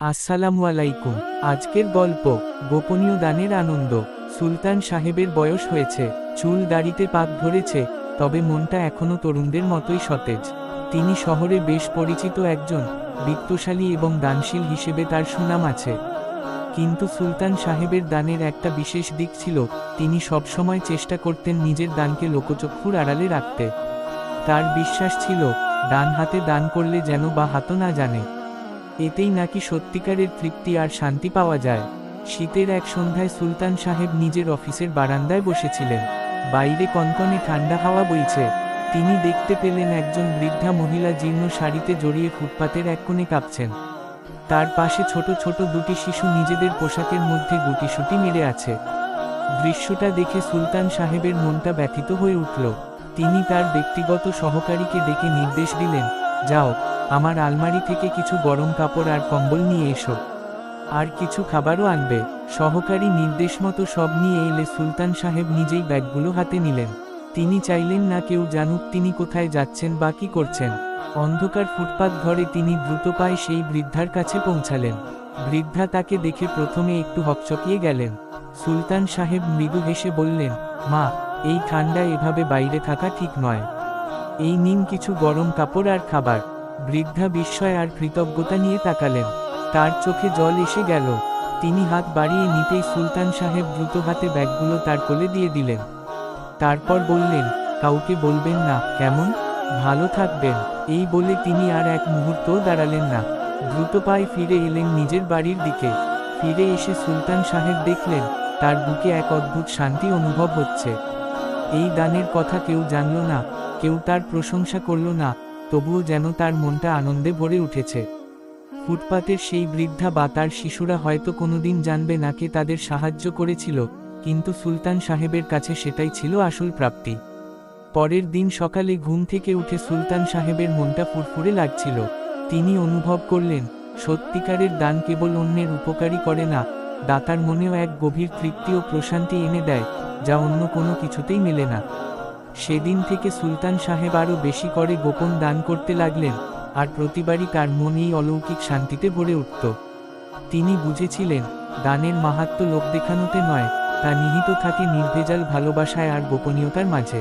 আসসালামু আলাইকুম। আজকের গল্প, গোপনীয় দানের আনন্দ। সুলতান সাহেবের বয়স হয়েছে, চুল দাড়িতে পাক ধরেছে, তবে মনটা এখনও তরুণদের মতোই সতেজ। তিনি শহরে বেশ পরিচিত একজন, বিত্তশালী এবং দানশীল হিসেবে তার সুনাম আছে। কিন্তু সুলতান সাহেবের দানের একটা বিশেষ দিক ছিল, তিনি সবসময় চেষ্টা করতেন নিজের দানকে লোকচক্ষুর আড়ালে রাখতে। তার বিশ্বাস ছিল ডান হাতে দান করলে যেন বা হাতও না জানে। এতেই নাকি সত্যিকারের তৃপ্তি আর শান্তি পাওয়া যায়। শীতের এক সন্ধ্যায় সুলতান সাহেব নিজের অফিসের বারান্দায় বসেছিলেন। বাইরে কনকনে ঠান্ডা হাওয়া বইছে। তিনি দেখতে পেলেন একজন বৃদ্ধা মহিলা জীর্ণ শাড়িতে জড়িয়ে ফুটপাতের এক কোণে কাঁপছেন। তার পাশে ছোট ছোট দুটি শিশু নিজেদের পোশাকের মধ্যে গুটিসুটি মেরে আছে। দৃশ্যটা দেখে সুলতান সাহেবের মনটা ব্যথিত হয়ে উঠল। তিনি তার ব্যক্তিগত সহকারীকে ডেকে নির্দেশ দিলেন, যাও। আমার আলমারি থেকে কিছু গরম কাপড় আর কম্বল নিয়ে এসো। আর কিছু খাবারও আনবে। সহকারী নির্দেশ মতো সব নিয়ে এলে সুলতান সাহেব নিজেই ব্যাগগুলো হাতে নিলেন। তিনি চাইলেন না কেউ জানুক তিনি কোথায় যাচ্ছেন বা কি করছেন। অন্ধকার ফুটপাত ঘরে তিনি দ্রুত পায়ে সেই বৃদ্ধার কাছে পৌঁছালেন। বৃদ্ধা তাকে দেখে প্রথমে একটু হকচকিয়ে গেলেন। সুলতান সাহেব মৃদু হেসে বললেন, মা, এই ঠান্ডায় এভাবে বাইরে থাকা ঠিক নয়। এই নিন কিছু গরম কাপড় আর খাবার। বৃদ্ধা বিস্ময় আর কৃতজ্ঞতা নিয়ে তাকালেন। তার চোখে জল এসে গেল। তিনি হাত বাড়িয়ে নিতেই সুলতান সাহেব দ্রুত হাতে ব্যাগগুলো তার কোলে দিয়ে দিলেন। তারপর বললেন, কাউকে বলবেন না, কেমন? ভালো থাকবেন। এই বলে তিনি আর এক মুহূর্তও দাঁড়ালেন না। দ্রুত পায়ে ফিরে এলেন নিজের বাড়ির দিকে। ফিরে এসে সুলতান সাহেব দেখলেন, তার বুকে এক অদ্ভুত শান্তি অনুভব হচ্ছে। এই দানের কথা কেউ জানল না, কেউ তার প্রশংসা করল না তবুও যেন তার মনটা আনন্দে ভরে উঠেছে। ফুটপাতের সেই বৃদ্ধা বা তার শিশুরা হয়তো কোনোদিন জানবে না কে তাদের সাহায্য করেছিল, কিন্তু সুলতান সাহেবের কাছে সেটাই ছিল আসল প্রাপ্তি। পরের দিন সকালে ঘুম থেকে উঠে সুলতান সাহেবের মনটা ফুরফুরে লাগছিল। তিনি অনুভব করলেন, সত্যিকারের দান কেবল অন্যের উপকারী করে না, দাতার মনেও এক গভীর তৃপ্তি ও প্রশান্তি এনে দেয়, যা অন্য কোনো কিছুতেই মেলে না। সেদিন থেকে সুলতান সাহেব আরও বেশি করে গোপন দান করতে লাগলেন, আর প্রতিবারই তার মন এই অলৌকিক শান্তিতে ভরে উঠত। তিনি বুঝেছিলেন, দানের মাহাত্ম লোক দেখানোতে নয়, তা নিহিত থাকে নির্ভেজাল ভালোবাসায় আর গোপনীয়তার মাঝে।